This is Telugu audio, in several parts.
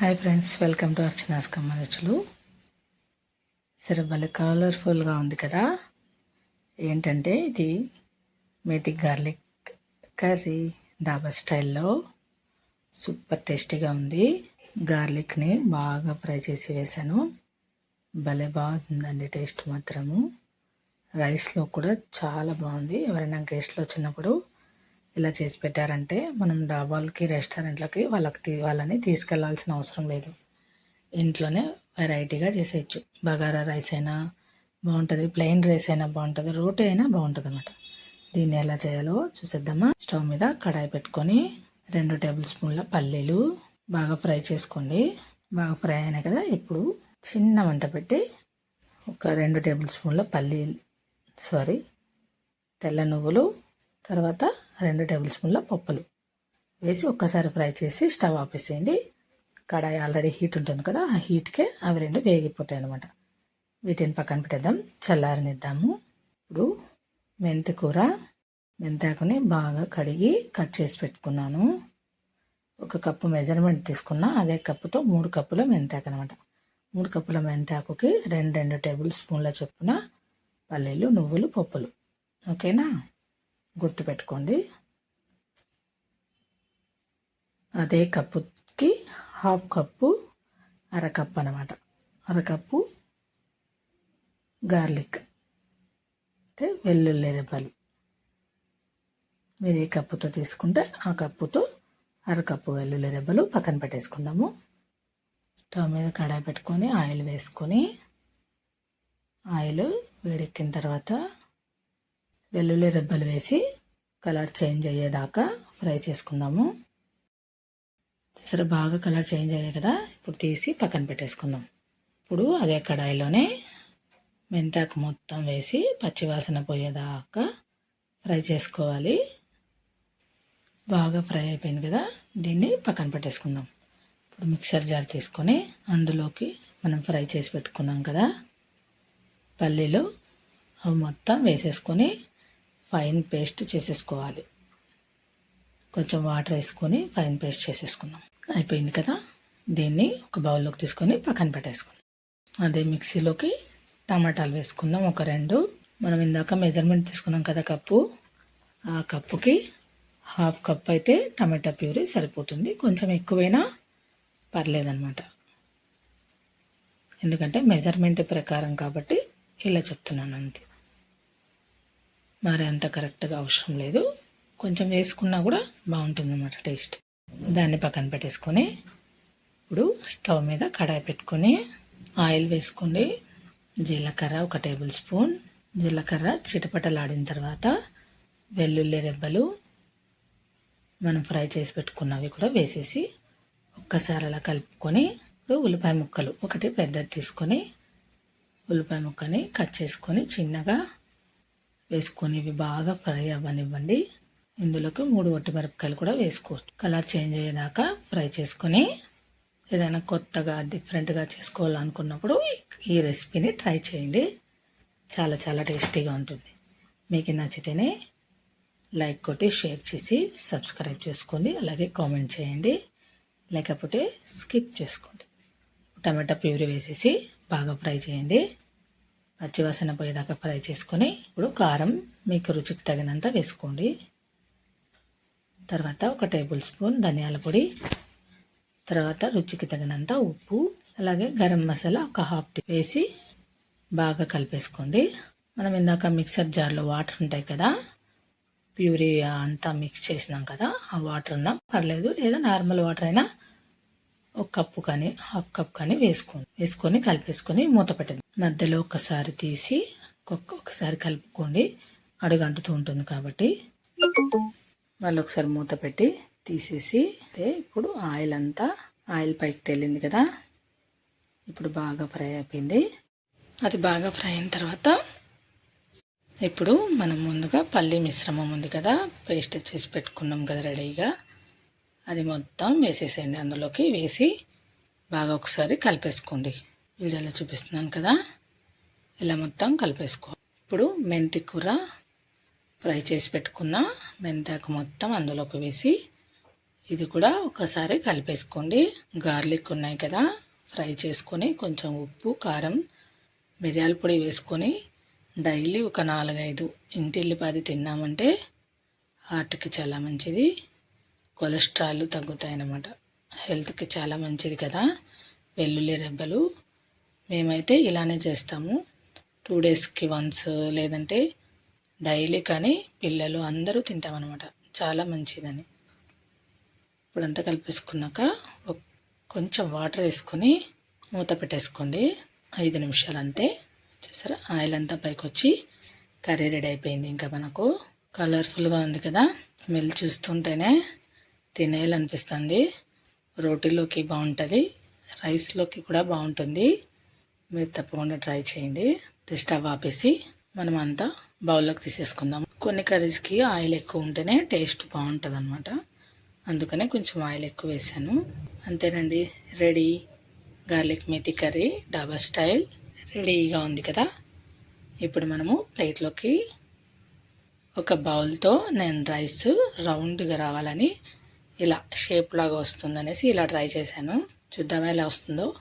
Hi friends welcome to Archana's కమ్మరుచులు సరే భలే కలర్ఫుల్గా ఉంది కదా. ఏంటంటే ఇది మేతి గార్లిక్ కర్రీ డాబా స్టైల్లో సూపర్ టేస్టీగా ఉంది. గార్లిక్ని బాగా ఫ్రై చేసి వేసాను భలే బాగుందండి టేస్ట్ మాత్రము. రైస్లో కూడా చాలా బాగుంది. ఎవరైనా గెస్ట్లు వచ్చినప్పుడు ఇలా చేసి పెట్టారంటే మనం డాబాలకి రెస్టారెంట్లకి వాళ్ళకి తీ వాళ్ళని తీసుకెళ్ళాల్సిన అవసరం లేదు. ఇంట్లోనే వెరైటీగా చేసేయచ్చు. బగారా రైస్ అయినా బాగుంటుంది ప్లెయిన్ రైస్ అయినా బాగుంటుంది రోటీ అయినా బాగుంటుంది అనమాట దీన్ని ఎలా చేయాలో చూసేద్దామా? స్టవ్ మీద కడాయి పెట్టుకొని రెండు టేబుల్ స్పూన్ల పల్లీలు బాగా ఫ్రై చేసుకోండి. బాగా ఫ్రై అయినాయి కదా ఇప్పుడు చిన్న వంట పెట్టి ఒక రెండు టేబుల్ స్పూన్ల పల్లీలు సారీ తెల్ల నువ్వులు తర్వాత రెండు టేబుల్ స్పూన్ల పప్పులు. వేసి ఒక్కసారి ఫ్రై చేసి స్టవ్ ఆపేసేయండి కడాయి ఆల్రెడీ హీట్ ఉంటుంది కదా ఆ హీట్కే అవి రెండు వేగిపోతాయి అనమాట వీటిని పక్కన పెట్టేద్దాం. చల్లారనిద్దాము. ఇప్పుడు మెంతి కూర మెంతాకుని బాగా కడిగి కట్ చేసి పెట్టుకున్నాను. ఒక కప్పు మెజర్మెంట్ తీసుకున్నా అదే కప్పుతో మూడు కప్పుల మెంతాకు అనమాట మూడు కప్పుల మెంతాకుకి రెండు రెండు టేబుల్ స్పూన్ల చొప్పున పల్లీలు నువ్వులు పప్పులు. ఓకేనా? గుర్తుపెట్టుకోండి. అదే కప్పుకి హాఫ్ కప్పు అరకప్పు అనమాట అరకప్పు గార్లిక్ అంటే వెల్లుల్లి రెబ్బలు. మీరు ఏ కప్పుతో తీసుకుంటే ఆ కప్పుతో అరకప్పు వెల్లుల్లి రెబ్బలు పక్కన పెట్టేసుకుందాము. స్టవ్ మీద కడాయి పెట్టుకొని ఆయిల్ వేసుకొని ఆయిల్ వేడెక్కిన తర్వాత వెల్లుల్లి రెబ్బలు వేసి కలర్ చేంజ్ అయ్యేదాకా ఫ్రై చేసుకుందాము. సరే బాగా కలర్ చేంజ్ అయ్యాయి కదా? ఇప్పుడు తీసి పక్కన పెట్టేసుకుందాం. ఇప్పుడు అదే కడాయిలోనే మెంతాకు మొత్తం వేసి పచ్చివాసన పోయేదాకా ఫ్రై చేసుకోవాలి. బాగా ఫ్రై అయిపోయింది కదా? దీన్ని పక్కన పెట్టేసుకుందాం. ఇప్పుడు మిక్సర్ జార్ తీసుకొని అందులోకి మనం ఫ్రై చేసి పెట్టుకున్నాం కదా? పల్లీలు అవి మొత్తం వేసేసుకొని ఫైన్ పేస్ట్ చేసేసుకోవాలి. కొంచెం వాటర్ వేసుకొని ఫైన్ పేస్ట్ చేసేసుకున్నాం అయిపోయింది కదా? దీన్ని ఒక బౌల్లోకి తీసుకొని పక్కన పెట్టేసుకుందాం. అదే మిక్సీలోకి టమాటాలు వేసుకుందాం. ఒక రెండు. మనం ఇందాక మెజర్మెంట్ తీసుకున్నాం కదా కప్పు. ఆ కప్పుకి హాఫ్ కప్ అయితే టమాటా ప్యూరీ సరిపోతుంది. కొంచెం ఎక్కువైనా పర్లేదన్నమాట. ఎందుకంటే మెజర్మెంట్ ప్రకారం కాబట్టి ఇలా చెప్తున్నాను అంతే. మరి అంత కరెక్ట్గా అవసరం లేదు. కొంచెం వేసుకున్నా కూడా బాగుంటుంది అన్నమాట టేస్ట్. దాన్ని పక్కన పెట్టేసుకొని ఇప్పుడు స్టవ్ మీద కడాయి పెట్టుకొని ఆయిల్ వేసుకోండి. జీలకర్ర ఒక టేబుల్ స్పూన్. జీలకర్ర చిటపటలాడిన తర్వాత వెల్లుల్లి రెబ్బలు మనం ఫ్రై చేసి పెట్టుకున్నవి కూడా వేసేసి ఒక్కసారి అలా కలుపుకొని ఇప్పుడు ఉల్లిపాయ ముక్కలు ఒకటి పెద్దది తీసుకొని ఉల్లిపాయ ముక్కని కట్ చేసుకొని చిన్నగా వేసుకొని ఇవి బాగా ఫ్రై అవ్వనివ్వండి. ఇందులోకి మూడు వట్టి మిరపకాయలు కూడా వేసుకోవచ్చు. కలర్ చేంజ్ అయ్యేదాకా ఫ్రై చేసుకొని ఏదైనా కొత్తగా డిఫరెంట్గా చేసుకోవాలనుకున్నప్పుడు ఈ రెసిపీని ట్రై చేయండి. చాలా చాలా టేస్టీగా ఉంటుంది. మీకు నచ్చితేనే లైక్ కొట్టి షేర్ చేసి సబ్స్క్రైబ్ చేసుకోండి. అలాగే కామెంట్ చేయండి. లేకపోతే స్కిప్ చేసుకోండి. టమాటా ప్యూరీ వేసేసి బాగా ఫ్రై చేయండి. పచ్చివాసన పోయేదాకా ఫ్రై చేసుకొని ఇప్పుడు కారం మీకు రుచికి తగినంత వేసుకోండి. తర్వాత ఒక టేబుల్ స్పూన్ ధనియాల పొడి తర్వాత రుచికి తగినంత ఉప్పు అలాగే గరం మసాలా ఒక హాఫ్ టీ వేసి బాగా కలిపేసుకోండి. మనం ఇందాక మిక్సర్ జార్లో వాటర్ ఉంటాయి కదా ప్యూరీ అంతా మిక్స్ చేసినాం కదా ఆ వాటర్ ఉన్నా పర్లేదు లేదా నార్మల్ వాటర్ అయినా ఒక కప్పు కానీ హాఫ్ కప్ కానీ వేసుకోండి. వేసుకొని కలిపేసుకొని మూత పెట్టండి. మధ్యలో ఒకసారి తీసి ఒకసారి కలుపుకోండి. అడుగంటుతూ ఉంటుంది కాబట్టి. మళ్ళీ ఒకసారి మూత పెట్టి తీసేసి ఇప్పుడు ఆయిల్ అంతా ఆయిల్ పైకి తేలింది కదా. ఇప్పుడు బాగా ఫ్రై అయిపోయింది. అది బాగా ఫ్రై అయిన తర్వాత ఇప్పుడు మనం ముందుగా పల్లి మిశ్రమం ఉంది కదా పేస్ట్ చేసి పెట్టుకున్నాం కదా రెడీగా. అది మొత్తం వేసేసేయండి. అందులోకి వేసి బాగా ఒకసారి కలిపేసుకోండి. వీడియోలో చూపిస్తున్నాను కదా. ఇలా మొత్తం కలిపేసుకో. ఇప్పుడు మెంతి కూర ఫ్రై చేసి పెట్టుకున్న మెంతాకు మొత్తం అందులోకి వేసి ఇది కూడా ఒకసారి కలిపేసుకోండి. గార్లిక్ ఉన్నాయి కదా. ఫ్రై చేసుకొని కొంచెం ఉప్పు కారం మిరియాల పొడి వేసుకొని డైలీ ఒక నాలుగైదు ఇంటిల్లిపాది తిన్నామంటే హార్ట్కి చాలా మంచిది. కొలెస్ట్రాల్ తగ్గుతాయన్నమాట. హెల్త్కి చాలా మంచిది కదా. వెల్లుల్లి రెబ్బలు. మేమైతే ఇలానే చేస్తాము. టూ డేస్కి వన్స్ లేదంటే డైలీ కానీ పిల్లలు అందరూ తింటామన్నమాట. చాలా మంచిదని. ఇప్పుడంతా కలిపేసుకున్నాక కొంచెం వాటర్ వేసుకొని మూత పెట్టేసుకోండి. ఐదు నిమిషాలు అంతే. చూసారా? ఆయిల్ అంతా పైకి వచ్చి కర్రీ రెడీ అయిపోయింది ఇంకా మనకు. కలర్ఫుల్గా ఉంది కదా. స్మెల్ చూస్తుంటేనే తినేయాలనిపిస్తుంది. రోటీలోకి బాగుంటుంది. రైస్లోకి కూడా బాగుంటుంది. మీరు తప్పకుండా ట్రై చేయండి. స్టవ్ ఆపేసి మనం అంతా బౌల్లోకి తీసేసుకుందాం. కొన్ని కర్రీస్కి ఆయిల్ ఎక్కువ ఉంటేనే టేస్ట్ బాగుంటుంది అనమాట అందుకనే కొంచెం ఆయిల్ ఎక్కువ వేసాను. అంతేనండి. Ready. Garlic methi curry dhaba style రెడీగా ఉంది కదా. ఇప్పుడు మనము ప్లేట్లోకి ఒక బౌల్తో నేను రైస్ రౌండ్గా రావాలని ఇలా షేప్ లాగా వస్తుంది అనేసి ఇలా ట్రై చేశాను. చూద్దామా ఎలా వస్తుందో.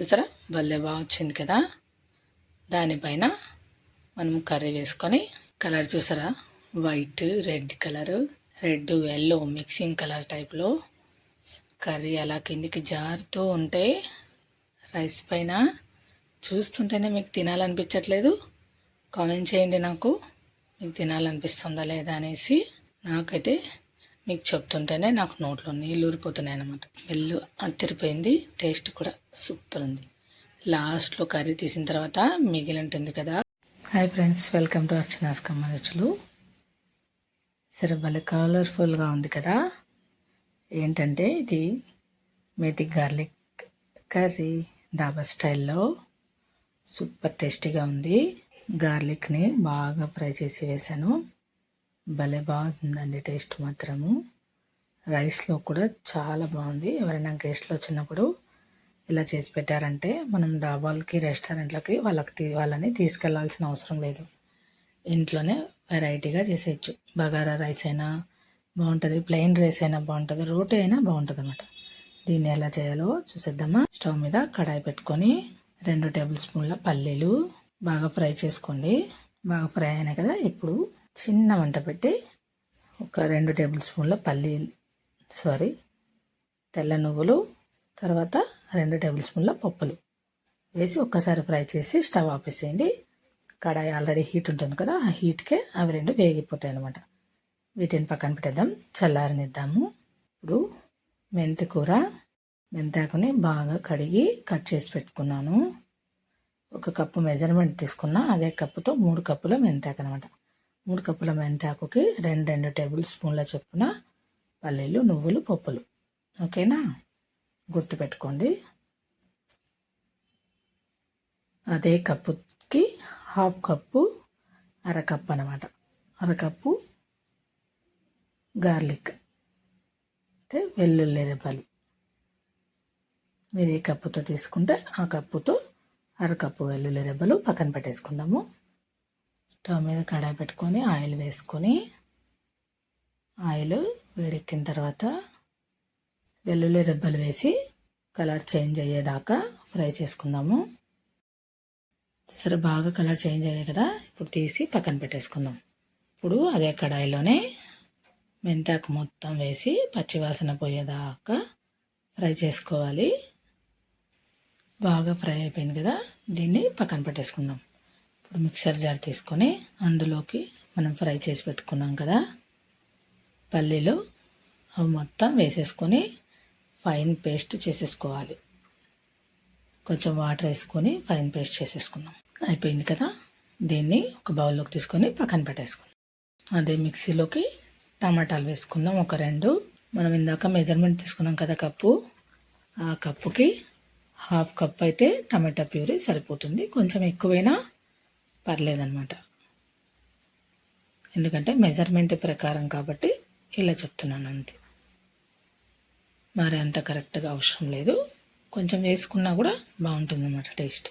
చూసారా? భలే బాగా వచ్చింది కదా. దానిపైన మనం కర్రీ వేసుకొని కలర్ చూసారా? White red colour red yellow mixing colour టైప్లో కర్రీ అలా కిందికి జారుతూ ఉంటే రైస్ పైన చూస్తుంటేనే మీకు తినాలనిపించట్లేదు. కామెంట్ చేయండి నాకు. మీకు తినాలనిపిస్తుందా లేదా అనేసి నాకైతే మీకు చెప్తుంటేనే నాకు నోట్లో నీళ్ళు ఊరిపోతున్నాయి అనమాట మెల్లు అత్తిరిపోయింది టేస్ట్ కూడా సూపర్ ఉంది. లాస్ట్లో కర్రీ తీసిన తర్వాత మిగిలి ఉంటుంది కదా hi friends welcome to Archana's కమ్మరుచులు సరే భలే కలర్ఫుల్గా ఉంది కదా. ఏంటంటే ఇది మేతి గార్లిక్ కర్రీ డాబా స్టైల్లో సూపర్ టేస్టీగా ఉంది. గార్లిక్ని బాగా ఫ్రై చేసి వేసాను భలే బాగుందండి టేస్ట్ మాత్రము. రైస్లో కూడా చాలా బాగుంది. ఎవరైనా గెస్ట్లు వచ్చినప్పుడు ఇలా చేసి పెట్టారంటే మనం డాబాలకి రెస్టారెంట్లకి వాళ్ళకి తీ వాళ్ళని తీసుకెళ్ళాల్సిన అవసరం లేదు. ఇంట్లోనే వెరైటీగా చేసేయచ్చు. బగారా రైస్ అయినా బాగుంటుంది. ప్లెయిన్ రైస్ అయినా బాగుంటుంది. రోటీ అయినా బాగుంటుంది అనమాట దీన్ని ఎలా చేయాలో చూసేద్దామా? స్టవ్ మీద కడాయి పెట్టుకొని రెండు టేబుల్ స్పూన్ల పల్లీలు బాగా ఫ్రై చేసుకోండి. బాగా ఫ్రై అయినాయి కదా ఇప్పుడు చిన్న మంట పెట్టి ఒక రెండు టేబుల్ స్పూన్ల పల్లీలు సారీ తెల్ల నువ్వులు తర్వాత రెండు టేబుల్ స్పూన్ల పప్పులు వేసి ఒక్కసారి ఫ్రై చేసి స్టవ్ ఆపేసేయండి. కడాయి ఆల్రెడీ హీట్ ఉంటుంది కదా ఆ హీట్కే అవి రెండు వేగిపోతాయి అనమాట వీటిని పక్కన పెట్టేద్దాం చల్లారనిద్దాము. ఇప్పుడు మెంతి కూర మెంతాకుని బాగా కడిగి కట్ చేసి పెట్టుకున్నాను. ఒక కప్పు మెజర్మెంట్ తీసుకున్నా అదే కప్పుతో మూడు కప్పుల మెంతాకు అనమాట మూడు కప్పుల మెంతాకుకి రెండు రెండు టేబుల్ స్పూన్ల చొప్పున పల్లీలు నువ్వులు పప్పులు. ఓకేనా? గుర్తుపెట్టుకోండి. అదే కప్పుకి హాఫ్ కప్పు అరకప్పు అనమాట అరకప్పు గార్లిక్ అంటే వెల్లుల్లి రెబ్బలు. మీరు ఏ కప్పుతో తీసుకుంటే ఆ కప్పుతో అరకప్పు వెల్లుల్లి రెబ్బలు పక్కన పెట్టేసుకుందాము. స్టవ్ మీద కడాయి పెట్టుకొని ఆయిల్ వేసుకొని ఆయిల్ వేడెక్కిన తర్వాత వెల్లుల్లి రెబ్బలు వేసి కలర్ చేంజ్ అయ్యేదాకా ఫ్రై చేసుకుందాము. సరే బాగా కలర్ చేంజ్ అయ్యాయి కదా ఇప్పుడు తీసి పక్కన పెట్టేసుకుందాం. ఇప్పుడు అదే కడాయిలోనే మెంతాకు మొత్తం వేసి పచ్చివాసన పోయేదాకా ఫ్రై చేసుకోవాలి. బాగా ఫ్రై అయిపోయింది కదా దీన్ని పక్కన పెట్టేసుకుందాం. ఇప్పుడు మిక్సర్ జార్ తీసుకొని అందులోకి మనం ఫ్రై చేసి పెట్టుకున్నాం కదా. పల్లీలు అవి మొత్తం వేసేసుకొని ఫైన్ పేస్ట్ చేసేసుకోవాలి. కొంచెం వాటర్ వేసుకొని ఫైన్ పేస్ట్ చేసేసుకున్నాం అయిపోయింది కదా? దీన్ని ఒక బౌల్లోకి తీసుకొని పక్కన పెట్టేసుకుందాం. అదే మిక్సీలోకి టమాటాలు వేసుకుందాం. ఒక రెండు. మనం ఇందాక మెజర్మెంట్ తీసుకున్నాం కదా కప్పు. ఆ కప్పుకి హాఫ్ కప్ అయితే టమాటా ప్యూరీ సరిపోతుంది. కొంచెం ఎక్కువైనా పర్లేదన్నమాట. ఎందుకంటే మెజర్మెంట్ ప్రకారం కాబట్టి ఇలా చెప్తున్నాను అంతే. మరి అంత కరెక్ట్గా అవసరం లేదు. కొంచెం వేసుకున్నా కూడా బాగుంటుందన్నమాట టేస్ట్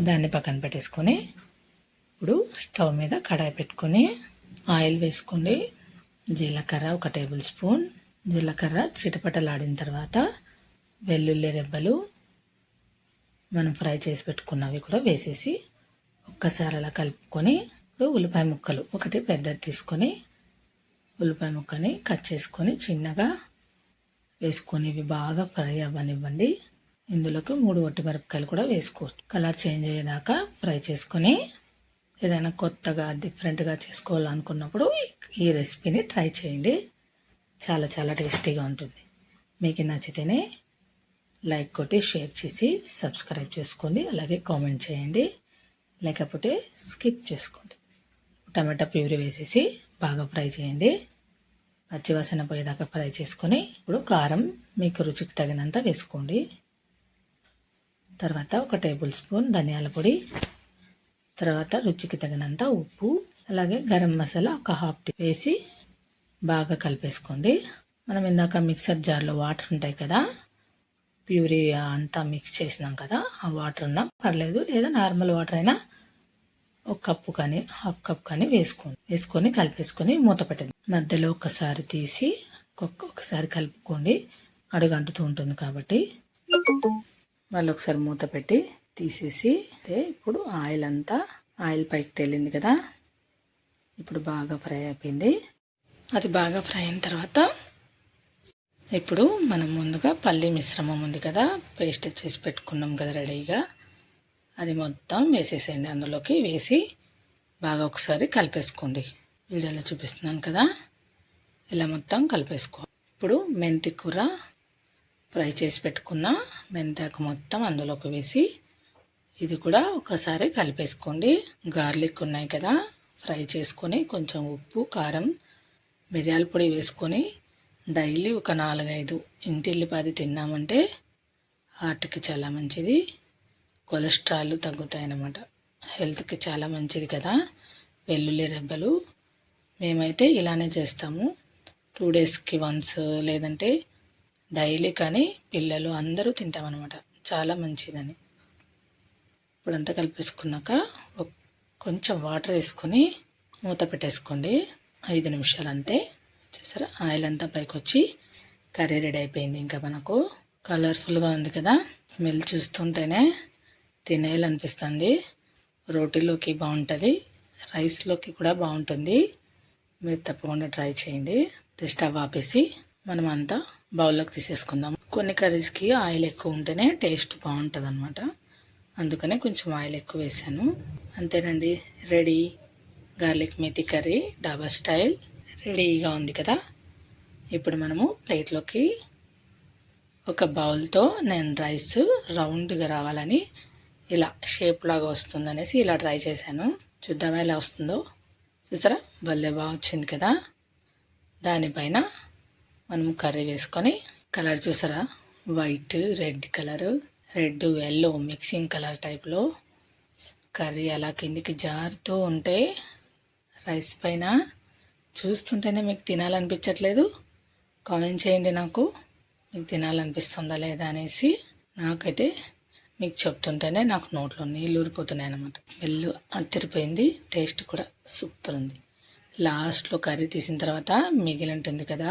దాన్ని పక్కన పెట్టేసుకొని ఇప్పుడు స్టవ్ మీద కడాయి పెట్టుకొని ఆయిల్ వేసుకోండి. జీలకర్ర ఒక టేబుల్ స్పూన్. జీలకర్ర చిటపటలాడిన తర్వాత వెల్లుల్లి రెబ్బలు మనం ఫ్రై చేసి పెట్టుకున్నవి కూడా వేసేసి ఒక్కసారి అలా కలుపుకొని ఇప్పుడు ఉల్లిపాయ ముక్కలు. ఒకటి పెద్దది తీసుకొని ఉల్లిపాయ ముక్కని కట్ చేసుకొని చిన్నగా వేసుకొని ఇవి బాగా ఫ్రై అవ్వనివ్వండి. ఇందులోకి మూడు ఒట్టి మిరపకాయలు కూడా వేసుకోవచ్చు. కలర్ చేంజ్ అయ్యేదాకా ఫ్రై చేసుకొని ఏదైనా కొత్తగా డిఫరెంట్గా చేసుకోవాలనుకున్నప్పుడు ఈ రెసిపీని ట్రై చేయండి. చాలా చాలా టేస్టీగా ఉంటుంది. మీకు నచ్చితేనే లైక్ కొట్టి షేర్ చేసి సబ్స్క్రైబ్ చేసుకోండి. అలాగే కామెంట్ చేయండి. లేకపోతే స్కిప్ చేసుకోండి. టమాటా ప్యూరీ వేసేసి బాగా ఫ్రై చేయండి. పచ్చివాసన పోయేదాకా ఫ్రై చేసుకొని ఇప్పుడు కారం మీకు రుచికి తగినంత వేసుకోండి. తర్వాత ఒక టేబుల్ స్పూన్ ధనియాల పొడి తర్వాత రుచికి తగినంత ఉప్పు అలాగే గరం మసాలా ఒక హాఫ్ టీ వేసి బాగా కలిపేసుకోండి. మనం ఇందాక మిక్సర్ జార్లో వాటర్ ఉంటాయి కదా ప్యూరీ అంతా మిక్స్ చేసినాం కదా ఆ వాటర్ ఉన్నా. పర్లేదు లేదా నార్మల్ వాటర్ అయినా ఒక కప్పు కానీ హాఫ్ కప్ కానీ వేసుకోండి. వేసుకొని కలిపేసుకొని మూత పెట్టండి. మధ్యలో ఒకసారి తీసి ఒక్కొక్కసారి కలుపుకోండి. అడుగంటుతూ ఉంటుంది కాబట్టి. మళ్ళీ ఒకసారి మూత పెట్టి తీసేసి అయితే ఇప్పుడు ఆయిల్ అంతా ఆయిల్ పైకి తేలింది కదా. ఇప్పుడు బాగా ఫ్రై అయిపోయింది. అది బాగా ఫ్రై అయిన తర్వాత ఇప్పుడు మనం ముందుగా పల్లి మిశ్రమం ఉంది కదా పేస్ట్ చేసి పెట్టుకున్నాం కదా రెడీగా. అది మొత్తం వేసేసేయండి అందులోకి వేసి బాగా ఒకసారి కలిపేసుకోండి. వీడియోలో చూపిస్తున్నాను కదా ఇలా మొత్తం కలిపేసుకో. ఇప్పుడు మెంతి కూర ఫ్రై చేసి పెట్టుకున్న మెంతాకు మొత్తం అందులోకి వేసి ఇది కూడా ఒకసారి కలిపేసుకోండి. గార్లిక్ ఉన్నాయి కదా ఫ్రై చేసుకొని కొంచెం ఉప్పు కారం మిరియాల పొడి వేసుకొని డైలీ ఒక నాలుగైదు ఇంటిల్లిపాది తిన్నామంటే హార్ట్కి చాలా మంచిది కొలెస్ట్రాల్ తగ్గుతాయి అన్నమాట హెల్త్కి చాలా మంచిది కదా వెల్లుల్లి రెబ్బలు. మేమైతే ఇలానే చేస్తాము. టూ డేస్కి వన్స్ లేదంటే డైలీ కానీ పిల్లలు అందరూ తింటామన్నమాట. చాలా మంచిదని. ఇప్పుడంతా కలిపేసుకున్నాక కొంచెం వాటర్ వేసుకొని మూత పెట్టేసుకోండి. ఐదు నిమిషాలు అంతే చూసారా ఆయిల్ అంతా పైకి వచ్చి కర్రీ రెడీ అయిపోయింది. ఇంకా మనకు కలర్ఫుల్గా ఉంది కదా. స్మెల్ చూస్తుంటేనే తినేయాలనిపిస్తుంది. రోటీలోకి బాగుంటుంది. రైస్లోకి కూడా బాగుంటుంది. మీరు తప్పకుండా ట్రై చేయండి. స్టవ్ ఆపేసి మనం అంతా బౌల్లోకి తీసేసుకుందాం. కొన్ని కర్రీస్కి ఆయిల్ ఎక్కువ ఉంటేనే టేస్ట్ బాగుంటుంది అనమాట అందుకనే కొంచెం ఆయిల్ ఎక్కువ వేసాను. అంతేనండి. Ready. Garlic methi curry dhaba style. రెడీగా ఉంది కదా? ఇప్పుడు మనము ప్లేట్లోకి ఒక బౌల్తో నేను రైస్ రౌండ్గా రావాలని ఇలా షేప్ లాగా వస్తుందనేసి ఇలా ట్రై చేశాను. చూద్దామా ఎలా వస్తుందో? చూసారా? భలే బాగా వచ్చింది కదా? దానిపైన మనం కర్రీ వేసుకొని కలర్ చూసారా? White red colour red yellow mixing colour టైప్లో కర్రీ అలా కిందికి జారుతూ ఉంటే రైస్ పైన చూస్తుంటేనే మీకు తినాలనిపించట్లేదు. కామెంట్ చేయండి నాకు. మీకు తినాలనిపిస్తుందా లేదా అనేసి నాకైతే మీకు చెప్తుంటేనే నాకు నోట్లో నీళ్ళు ఊరిపోతున్నాయి అనమాట వెళ్ళు అత్తిరిపోయింది. టేస్ట్ కూడా సూపర్ ఉంది. లాస్ట్లో కర్రీ తీసిన తర్వాత మిగిలి ఉంటుంది కదా.